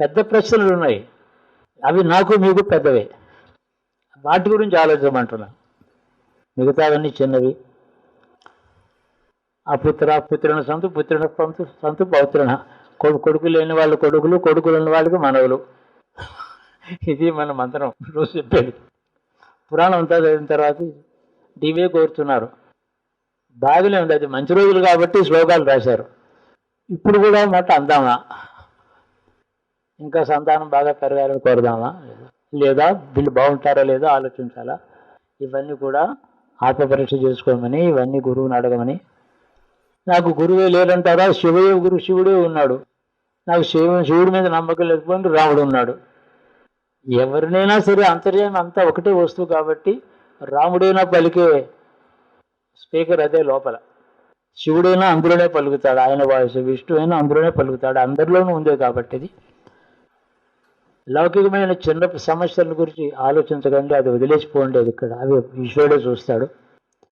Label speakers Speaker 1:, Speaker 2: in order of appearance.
Speaker 1: పెద్ద ప్రశ్నలు ఉన్నాయి. అవి నాకు మీకు పెద్దవే. వాటి గురించి ఆలోచించమంటున్నా. మిగతావన్నీ చిన్నవి. అపుత్ర పుత్రుని సంతు పుత్రుని సంతు సంతు పౌత్రున. కొడుకు కొడుకు లేని వాళ్ళు కొడుకులు కొడుకులు ఉన్న వాళ్ళకి మనవులు. ఇది మన మంత్రం. రోజు చెప్పేది. పురాణం అంతా చదివిన తర్వాత ఇవే కోరుతున్నారు. బాగానే ఉంది అది మంచి రోజులు కాబట్టి శ్లోకాలు రాశారు. ఇప్పుడు కూడా మాట అందామా? ఇంకా సంతానం బాగా పెరగాలని కోరుదామా? లేదా వీళ్ళు బాగుంటారా లేదో ఆలోచించాలా? ఇవన్నీ కూడా ఆత్మపరీక్ష చేసుకోమని ఇవన్నీ గురువుని అడగమని. నాకు గురువే లేదంటారా శివయే గురు శివుడే ఉన్నాడు. నాకు శివ శివుడి మీద నమ్మకం లేకపోతే రాముడు ఉన్నాడు. ఎవరినైనా సరే అంతర్యామి అంతా ఒకటే వస్తువు కాబట్టి రాముడైనా పలికే స్పీకర్ అదే లోపల. శివుడైనా అందులోనే పలుకుతాడు. ఆయన వాయిస్ విష్ణు అయినా అందులోనే పలుకుతాడు. అందరిలోనూ ఉందే కాబట్టి ఇది. లౌకికమైన చిన్న సమస్యల గురించి ఆలోచించకండి అది వదిలేసిపోండి అది ఇక్కడ. అవి ఈశ్వరుడే చూస్తాడు.